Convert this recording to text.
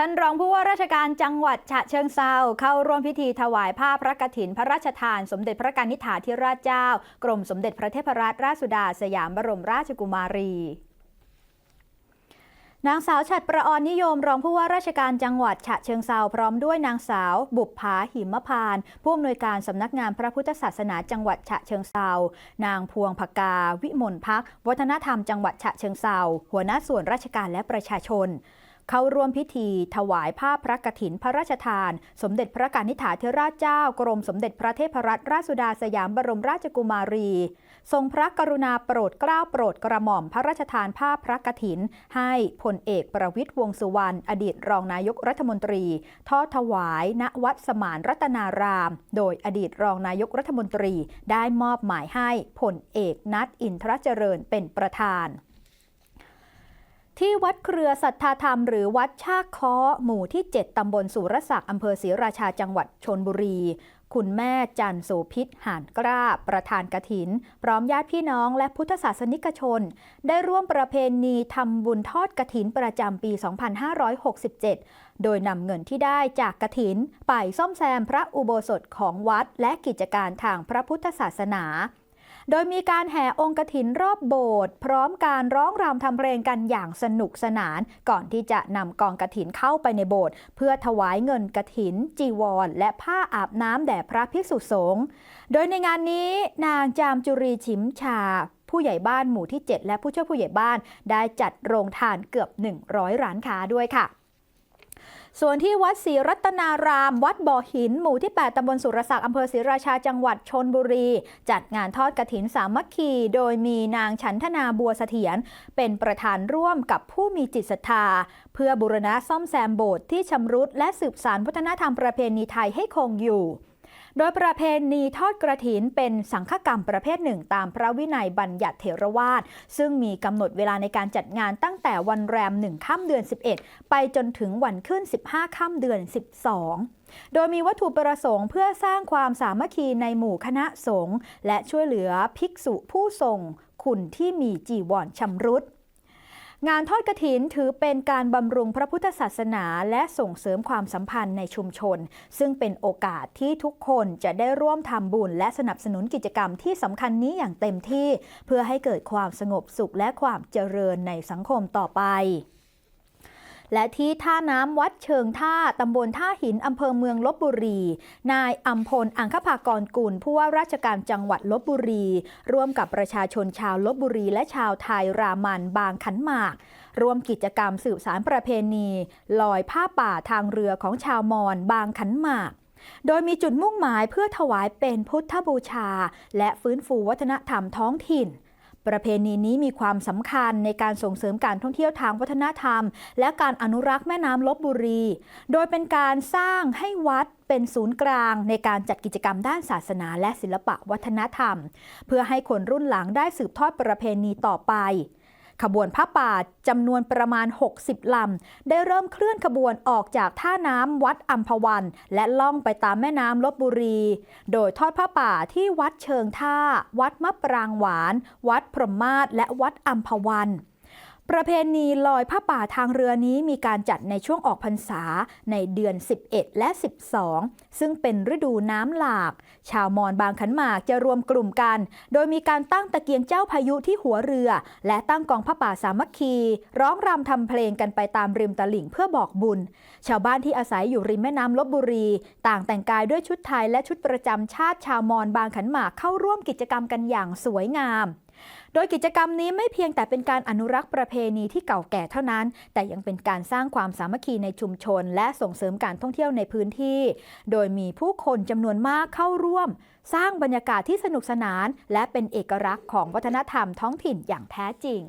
ท่านรองผู้ว่าราชการจังหวัดฉะเชิงเซาเข้าร่วมพิธีถวายผ้าพระกฐิน พระราชทาน สมเด็จพระกนิษฐาธิราชเจ้า กรมสมเด็จพระเทพรัตนราชสุดาสยามบรมราชกุมารีนางสาวฉัดประออนนิยมรองผู้ว่าราชการจังหวัดฉะเชิงเซาพร้อมด้วยนางสาว บุปผาหิมพาน ผู้อำนวยการสำนักงานพระพุทธศาสนาจังหวัดฉะเชิงเซานางพวงพกา วิมลพัก วัฒนธรรมจังหวัดฉะเชิงเซาหัวหน้าส่วนราชการและประชาชน เข้าร่วมพิธีถวายผ้าพระกฐินพระราชทาน สมเด็จพระกนิษฐาธิราชเจ้า กรมสมเด็จพระเทพรัตนราชสุดาสยามบรมราชกุมารี ทรงพระกรุณาโปรดเกล้าโปรดกระหม่อมพระราชทานผ้าพระกฐิน ให้พลเอกประวิตยวงสุวรรณอดีตรองนายกรัฐมนตรี ทอดถวายณวัดสมานรัตนาราม โดยอดีตรองนายกรัฐมนตรีได้มอบหมายให้พลเอกนัทอินทรเจริญเป็นประธาน ที่วัดเครือสัทธาธรรมหรือวัดชากคาะหมู่ที่ 7 ตำบลสุรศักดิ์อำเภอศรีราชาจังหวัดชนบุรี คุณแม่จันโสพิษหานกล้า ประธานกถิน พร้อมญาติพี่น้องและพุทธศาสนิกชน ได้ร่วมประเพณีทำบุญทอดกถินประจำปี 2567 โดยนำเงินที่ได้จากกถิน ไปซ่อมแซมพระอุโบสถของวัดและกิจการทางพระพุทธศาสนา โดยมีการแห่องค์กถินรอบโบสถ์พร้อมการร้องรำทำเพลงกันอย่างสนุกสนาน ก่อนที่จะนำกองกถินเข้าไปในโบสถ์เพื่อถวายเงินกถิน จีวร และผ้าอาบน้ำแด่พระภิกษุสงฆ์โดยในงานนี้นางจามจุรีชิมชาผู้ใหญ่บ้านหมู่ที่ 7 และผู้ช่วยผู้ใหญ่บ้านได้จัดโรงทานเกือบ 100 ร้านค้าด้วยค่ะ ส่วนที่วัดศรีรัตนาราม วัดบ่อหิน หมู่ที่ 8ตำบลสุรศักดิ์อำเภอศรีราชาจังหวัดชนบุรี จัดงานทอดกระถินสามัคคี โดยมีนางฉันทนาบัวเสถียรเป็นประธานร่วมกับผู้มีจิตศรัทธา เพื่อบูรณะซ่อมแซมโบสถ์ที่ชำรุดและสืบสานวัฒนธรรมประเพณีไทยให้คงอยู่ โดยประเพณีทอดกระถินเป็นสังฆกรรมประเภทหนึ่งตามพระวินัยบัญญัติเถรวาท ซึ่งมีกำหนดเวลาในการจัดงานตั้งแต่วันแรม1ค่ำเดือน 11 ไปจนถึงวันขึ้น 15ค่ำเดือน 12โดยมีวัตถุประสงค์เพื่อสร้างความสามัคคีในหมู่คณะสงฆ์และช่วยเหลือภิกษุผู้ทรงคุณที่มีจีวรชำรุด งานทอดกระถินถือเป็นการบำรุงพระพุทธศาสนา และส่งเสริมความสัมพันธ์ในชุมชน ซึ่งเป็นโอกาสที่ทุกคนจะได้ร่วมทำบุญ และสนับสนุนกิจกรรมที่สำคัญนี้อย่างเต็มที่ เพื่อให้เกิดความสงบสุขและความเจริญในสังคมต่อไป และที่ท่าน้ำวัดเชิงท่าตำบลท่าหินอำเภอเมืองลบบุรี นายอัมพลอังคภากรกุลผู้ว่าราชการจังหวัดลบบุรี ร่วมกับประชาชนชาวลบบุรี และชาวไทยรามันบางขันหมากร่วมกิจกรรมสืบสารประเพณี ลอยผ้าป่าทางเรือของชาวมอญบางขันหมาก โดยมีจุดมุ่งหมายเพื่อถวายเป็นพุทธบูชา และฟื้นฟูวัฒนธรรมท้องถิ่น ประเพณีนี้มีความสำคัญในการส่งเสริมการท่องเที่ยวทางวัฒนธรรม และการอนุรักษ์แม่น้ำลบบุรี โดยเป็นการสร้างให้วัดเป็นศูนย์กลางในการจัดกิจกรรมด้านศาสนาและศิลปะวัฒนธรรม เพื่อให้คนรุ่นหลังได้สืบทอดประเพณีต่อไป ขบวนผ้าป่าจำนวนประมาณ 60 ลำ ได้เริ่มเคลื่อนขบวนออกจากท่าน้ำวัดอัมพวัน และล่องไปตามแม่น้ำลบบุรี โดยทอดผ้าป่าที่วัดเชิงท่า วัดมะปรางหวาน วัดพรหมมาศและวัดอัมพวัน ประเพณีลอยผ้าป่าทางเรือนี้มีการจัดในช่วงออกพรรษาในเดือน 11 และ 12 ซึ่งเป็นฤดูน้ำหลาก ชาวมอญบางขันหมากจะรวมกลุ่มกัน โดยมีการตั้งตะเกียงเจ้าพายุที่หัวเรือ และตั้งกองผ้าป่าสามัคคี ร้องรำทำเพลงกันไปตามริมตลิ่งเพื่อบอกบุญ ชาวบ้านที่อาศัยอยู่ริมแม่น้ำลบบุรี ต่างแต่งกายด้วยชุดไทยและชุดประจำชาติชาวมอญบางขันหมากเข้าร่วมกิจกรรมกันอย่างสวยงาม โดยกิจกรรมนี้ไม่เพียงแต่เป็นการอนุรักษ์ประเพณีที่เก่าแก่เท่านั้น แต่ยังเป็นการสร้างความสามัคคีในชุมชน และส่งเสริมการท่องเที่ยวในพื้นที่ โดยมีผู้คนจำนวนมากเข้าร่วม สร้างบรรยากาศที่สนุกสนาน และเป็นเอกลักษณ์ของวัฒนธรรมท้องถิ่นอย่างแท้จริง